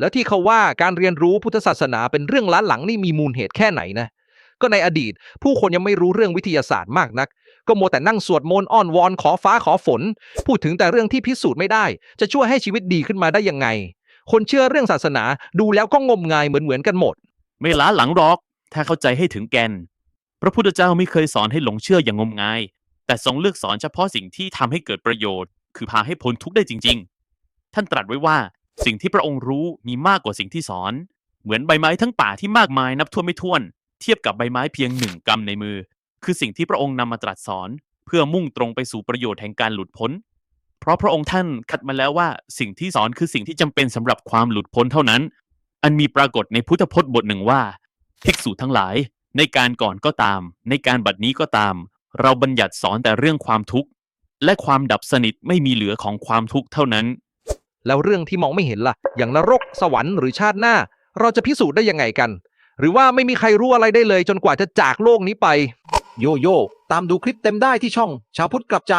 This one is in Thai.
แล้วที่เขาว่าการเรียนรู้พุทธศาสนาเป็นเรื่องล้าหลังนี่มีมูลเหตุแค่ไหนนะ ก็ในอดีต ผู้คนยังไม่รู้เรื่องวิทยาศาสตร์มากนัก ก็โมแต่นั่งสวดมนต์อ้อนวอนขอฟ้าขอฝน พูดถึงแต่เรื่องที่พิสูจน์ไม่ได้ จะช่วยให้ชีวิตดีขึ้นมาได้ยังไง คนเชื่อเรื่องศาสนาดูแล้วก็งมงายเหมือนเหมือนๆกันหมด ไม่ล้าหลังหรอก ถ้าเข้าใจให้ถึงแกน พระพุทธเจ้าไม่เคยสอนให้หลงเชื่ออย่างงมงาย แต่ทรงเลือกสอนเฉพาะสิ่งที่ทำให้เกิดประโยชน์ คือพาให้พ้นทุกข์ได้จริง ๆ ท่านตรัสไว้ว่า สิ่งที่พระองค์รู้มีมากกว่าสิ่งที่สอน เหมือนใบไม้ทั้งป่าที่มากมายนับทั่วไม่ถ้วน เทียบกับใบไม้เพียงหนึ่งกำในมือ คือสิ่งที่พระองค์นำมาตรัสสอน เพื่อมุ่งตรงไปสู่ประโยชน์แห่งการหลุดพ้น เพราะพระองค์ท่านคัดมาแล้วว่าสิ่งที่สอนคือสิ่งที่จำเป็นสำหรับความหลุดพ้นเท่านั้น อันมีปรากฏในพุทธพจน์บทหนึ่งว่าภิกษุทั้งหลาย ในการก่อนก็ตาม ในการบัดนี้ก็ตาม เราบัญญัติสอนแต่เรื่องความทุกข์และความดับสนิทไม่มีเหลือของความทุกข์เท่านั้น แล้วเรื่องที่มองไม่เห็นล่ะ อย่างนรกสวรรค์หรือชาติหน้า เราจะพิสูจน์ได้ยังไงกัน หรือว่าไม่มีใครรู้อะไรได้เลยจนกว่าจะจากโลกนี้ไป โยโย่ตามดูคลิปเต็มได้ที่ช่อง ชาวพุทธกลับใจ